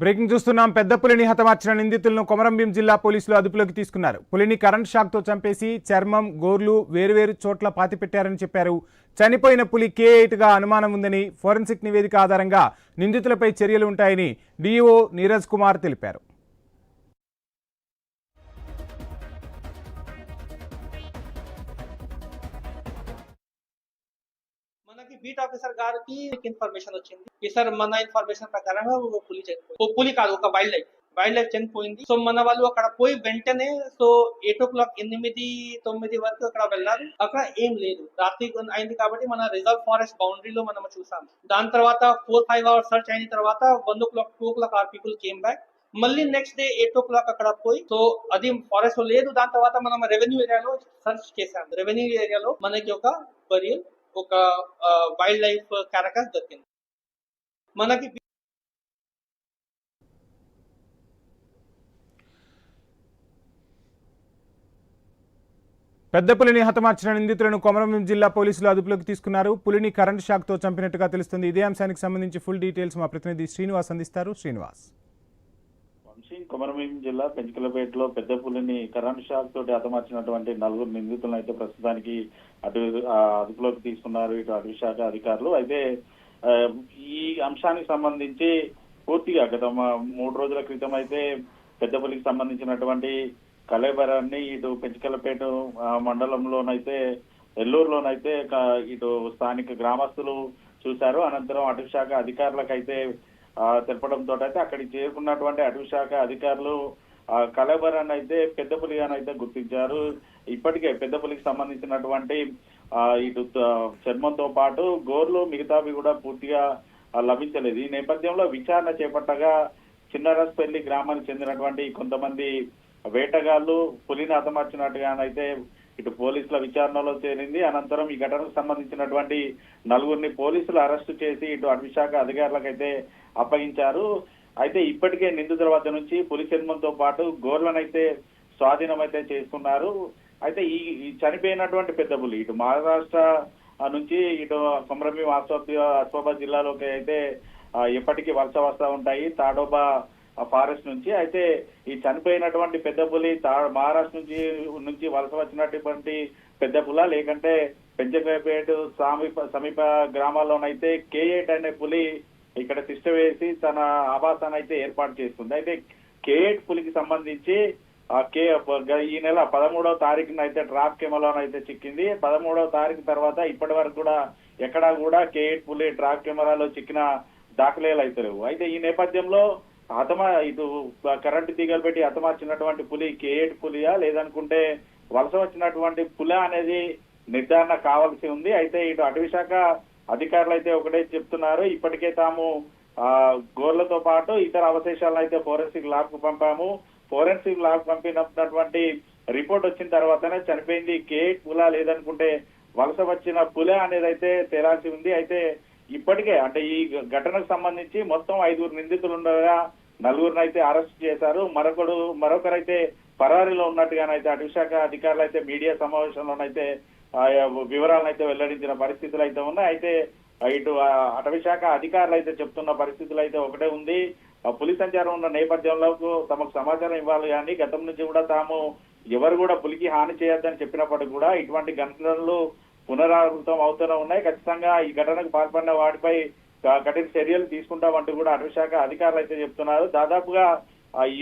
Breaking చూస్తున్నాం. పెద్ద పులిని హతమార్చిన నిందితులను కొమరంభీం జిల్లా పోలీసులు అదుపులోకి తీసుకున్నారు. పులిని కరెంట్ షాక్తో చంపేసి చర్మం గోర్లు వేరువేరు చోట్ల పాతిపెట్టారని చెప్పారు. చనిపోయిన పులి కే గా అనుమానం ఉందని ఫోరెన్సిక్ నివేదిక ఆధారంగా నిందితులపై చర్యలు ఉంటాయని డిఓ నీరజ్ కుమార్ తెలిపారు. బీట్ ఆఫీసర్ గారికి ఇన్ఫర్మేషన్ వచ్చింది. ఈ సార్ మన ఇన్ఫర్మేషన్ ప్రకారంగా ఒక పులి చనిపోయింది. ఓ పులి కాదు ఒక వైల్డ్ లైఫ్. వైల్డ్ లైఫ్ చనిపోయింది. సో మన వాళ్ళు అక్కడ పోయి వెంటనే సో ఎయిట్ ఓ క్లాక్ ఎనిమిది తొమ్మిది వరకు అక్కడ వెళ్ళారు. అక్కడ ఏం లేదు. రాత్రి అయింది కాబట్టి మన రిజర్వ్ ఫారెస్ట్ బౌండరీలో మనం చూసాం. దాని తర్వాత ఫోర్ ఫైవ్ అవర్స్ సర్చ్ అయిన తర్వాత one o'clock two o'clock are people came back. మళ్ళీ next day eight o'clock అక్కడ పోయి సో అది ఫారెస్ట్లో లేదు. దాని తర్వాత మనం రెవెన్యూ ఏరియాలో సర్చ్ చేసాం రెవెన్యూ ఏరియాలో మనకి ఒక బరియల్ ఒక వైల్డ్ లైఫ్ క్యారెక్టర్ దొరికింది. మనకి పెద్ద పులిని హతమార్చిన నిందితులను కొమరంభీం జిల్లా పోలీసులు అదుపులోకి తీసుకున్నారు. పులిని కరెంట్ షాక్తో చంపినట్టుగా తెలుస్తుంది. ఇదే అంశానికి సంబంధించి ఫుల్ డీటెయిల్స్ మా ప్రతినిధి శ్రీనివాస్ అందిస్తారు. శ్రీనివాస్. వంశీ కొమరభీం జిల్లా పెంచుకలపేటలో పెద్దపూలిని కరెంట్ షాక్ తోటి హతమార్చినటువంటి నలుగురు నిందితులను అయితే ప్రస్తుతానికి అటు అదుపులోకి తీసుకున్నారు. ఇటు అటవీ శాఖ అధికారులు. అయితే ఈ అంశానికి సంబంధించి పూర్తిగా గత మూడు రోజుల క్రితం అయితే పెద్దపల్లికి సంబంధించినటువంటి కలేబరాన్ని ఇటు పెంచుకలపేట మండలంలోనైతే ఎల్లూరులోనైతే ఇటు స్థానిక గ్రామస్తులు చూశారు. అనంతరం అటవీ శాఖ అధికారులకైతే తెలపడంతో అయితే అక్కడికి చేరుకున్నటువంటి అటవీశాఖ అధికారులు ఆ, అయితే పెద్ద పులిగానైతే గుర్తించారు. ఇప్పటికే పెద్ద పులికి సంబంధించినటువంటి ఆ, ఇటు చర్మంతో పాటు గోర్లు మిగతావి కూడా పూర్తిగా లభించలేదు. ఈ నేపథ్యంలో విచారణ చేపట్టగా చిన్నరస్పల్లి గ్రామానికి చెందినటువంటి కొంతమంది వేటగాళ్ళు పులిని హతమార్చినట్టుగానైతే ఇటు పోలీసుల విచారణలో చేరింది. అనంతరం ఈ ఘటనకు సంబంధించినటువంటి నలుగురిని పోలీసులు అరెస్టు చేసి ఇటు అటవీశాఖ అధికారులకైతే అప్పగించారు. అయితే ఇప్పటికే నిందితుల వద్ద నుంచి పులి చర్మంతో పాటు గోర్లనైతే స్వాధీనం అయితే చేసుకున్నారు. అయితే ఈ చనిపోయినటువంటి పెద్ద పులి ఇటు మహారాష్ట్ర నుంచి ఇటు కొమరమి ఆస్వాబ్ ఆస్వాబాద్ జిల్లాలోకి అయితే ఎప్పటికీ వలస వస్తూ ఉంటాయి. తాడోబా ఫారెస్ట్ నుంచి. అయితే ఈ చనిపోయినటువంటి పెద్ద పులి తా మహారాష్ట్ర నుంచి నుంచి వలస వచ్చినటువంటి పెద్ద పుల లేకంటే పెంచపేట సమీప సమీప గ్రామాల్లోనైతే కే ఎయిట్ అనే పులి ఇక్కడ తిష్ట వేసి తన ఆవాసాన్ని అయితే ఏర్పాటు చేస్తుంది. అయితే కే పులికి సంబంధించి ఆ కే ఈ నెల పదమూడవ తారీఖున అయితే ట్రాప్ కెమెరాలో చిక్కింది. పదమూడవ తారీఖు తర్వాత ఇప్పటి వరకు కూడా ఎక్కడా కూడా కేఎట్ పులి ట్రాప్ కెమెరాలో చిక్కిన దాఖలేలు అయితే లేవు. అయితే ఈ నేపథ్యంలో హతమా ఇటు కరెంటు తీగలు పెట్టి హతమార్చినటువంటి పులి కేఎట్ పులియా? లేదనుకుంటే వలస వచ్చినటువంటి పుల అనేది నిర్ధారణ కావాల్సి ఉంది. అయితే ఇటు అటవీ శాఖ అధికారులు అయితే ఒకటే చెప్తున్నారు. ఇప్పటికే తాము ఆ గోర్లతో పాటు ఇతర అవశేషాలను అయితే ఫోరెన్సిక్ ల్యాబ్కు పంపాము. ఫోరెన్సిక్ ల్యాబ్ పంపినటువంటి రిపోర్ట్ వచ్చిన తర్వాతనే చనిపోయింది. కే పులా లేదనుకుంటే వలస వచ్చిన పుల అనేది అయితే తేలాల్సి ఉంది. అయితే ఇప్పటికే అంటే ఈ ఘటనకు సంబంధించి మొత్తం ఐదుగురు నిందితులు ఉండగా నలుగురిని అయితే అరెస్ట్ చేశారు. మరొకడు మరొకరైతే పరారీలో ఉన్నట్టుగానైతే అటవీ శాఖ అధికారులు అయితే మీడియా సమావేశంలోనైతే వివరాలను అయితే వెల్లడించిన పరిస్థితులు అయితే ఉన్నాయి. అయితే ఇటు అటవీశాఖ అటవీ శాఖ అధికారులు అయితే చెప్తున్న పరిస్థితులు అయితే ఒకటే ఉంది. ఆ పులి సంచారం ఉన్న నేపథ్యంలో తమకు సమాచారం ఇవ్వాలి కానీ గతం నుంచి కూడా తాము ఎవరు కూడా పులికి హాని చేయొద్దని చెప్పినప్పటికీ కూడా ఇటువంటి ఘటనలు పునరావృతం అవుతూనే ఉన్నాయి. ఖచ్చితంగా ఈ ఘటనకు పాల్పడిన వాటిపై కఠిన చర్యలు తీసుకుంటామంటూ కూడా అటవీ శాఖ అధికారులు అయితే చెప్తున్నారు. దాదాపుగా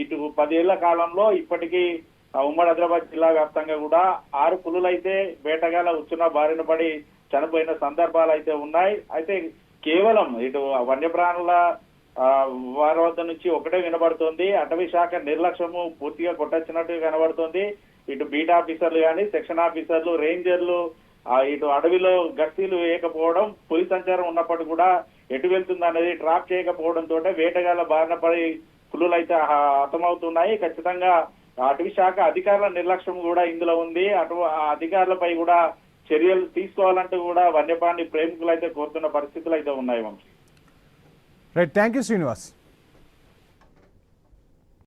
ఇటు పదేళ్ళ కాలంలో ఇప్పటికీ ఉమ్మడి ఆదిలాబాద్ జిల్లా వ్యాప్తంగా కూడా ఆరు పులులైతే వేటగాల ఉచ్చున బారిన పడి చనిపోయిన సందర్భాలు అయితే ఉన్నాయి. అయితే కేవలం ఇటు వన్యప్రాణుల వారి వద్ద నుంచి ఒకటే వినబడుతోంది. అటవీ శాఖ నిర్లక్ష్యము పూర్తిగా కొట్టొచ్చినట్టు కనబడుతోంది. ఇటు బీట్ ఆఫీసర్లు కానీ సెక్షన్ ఆఫీసర్లు రేంజర్లు ఇటు అడవిలో గస్తీలు వేయకపోవడం పులి సంచారం ఉన్నప్పటికీ కూడా ఎటు వెళ్తుంది అనేది ట్రాప్ చేయకపోవడం తోటే వేటగాళ్ళ బారిన పడి పులులు అయితే హతమవుతున్నాయి. ఖచ్చితంగా అటవీ శాఖ అధికారుల నిర్లక్ష్యం కూడా ఇందులో ఉంది. అటు అధికారులపై కూడా చర్యలు తీసుకోవాలంటూ కూడా వన్యప్రాణి ప్రేమికులు అయితే కోరుతున్న పరిస్థితులు అయితే ఉన్నాయి Vamsi. Right thank you Srinivas